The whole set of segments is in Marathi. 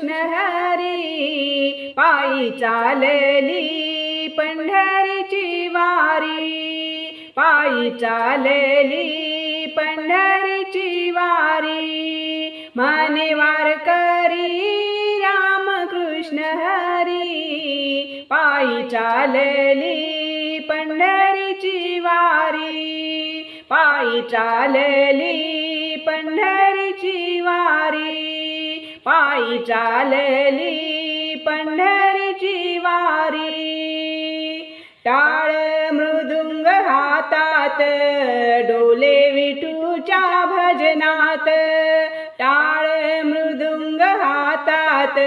कृष्ण हरी पायी चालली पंढरीची वारी. पायी चालली पंढरीची वारी. माने राम रामकृष्ण हरी. पायी चालली पंढरीची वारी. पायी चालली पंढरीची वारी. पायी चालली पंढरीची वारी. टाळ मृदुंग हातात डोले विठूच्या भजनात. टाळ मृदुंग हातात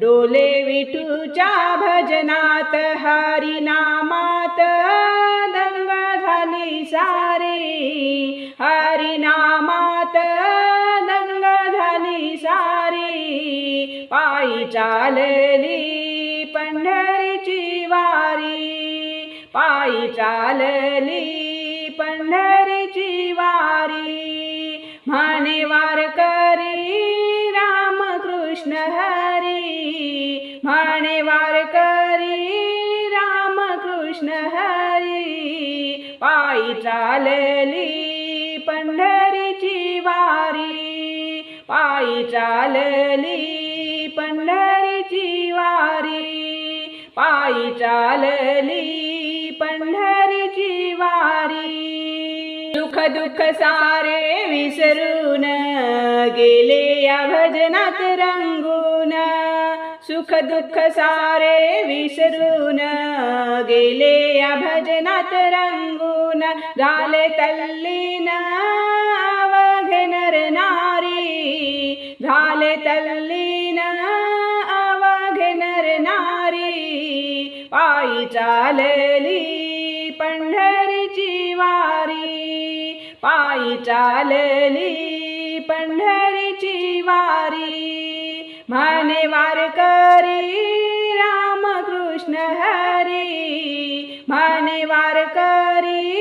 डोले विठूच्या भजनात. हरिनामात दंग झाली सारी. पायी चालली पंढरीची वारी. पायी चालली पंढरीची वारी. म्हणे वारकरी रामकृष्ण हरी. म्हणे वारकरी रामकृष्ण हरी. पायी चालली पंढरीची वारी. पायी चालली पंढरीची वारी पायी चालली पंढरीची वारी दुःख दुःख सारे विसरून गेले या भजनात रंगून. सुख दुःख सारे विसरून गेले या भजनात रंगून. झाले तल्लीन पायी चालली पंढरीची वारी. पायी चालली पंढरीची वारी. म्हणे वारकरी रामकृष्ण हरी. म्हणे वारकरी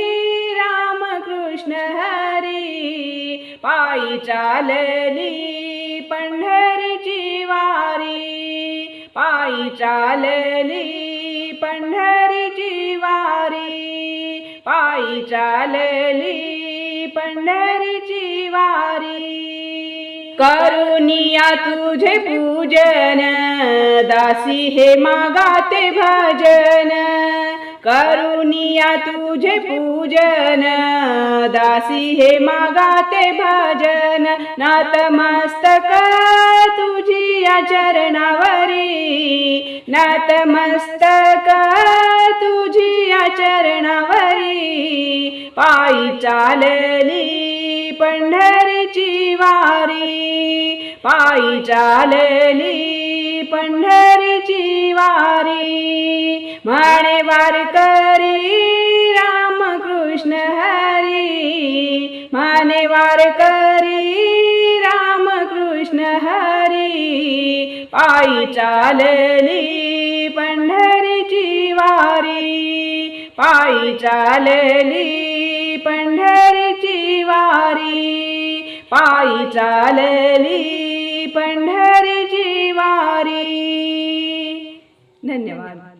रामकृष्ण हरी. पायी चालली पंढरीची वारी. पायी चालली पंढरीची वारी पायी चालली पंढरीची वारी करुनिया तुझे पूजन दासी हे मागाते भजन. करुनिया तुझे पूजन दासी हे मागाते भजन. नतमस्तक तुझी या चरणावरी. नतमस्तक तुझी चरणावरी पायी चालली पंढरीची वारी. पायी चालली पंढरीची वारी. म्हणे वारकरी रामकृष्ण हरी. म्हणे वारकरी रामकृष्ण हरी. पायी चालली पंढरीची वारी. पायी चालली पंढरीची वारी. पायी चालली पंढरीची वारी. धन्यवाद.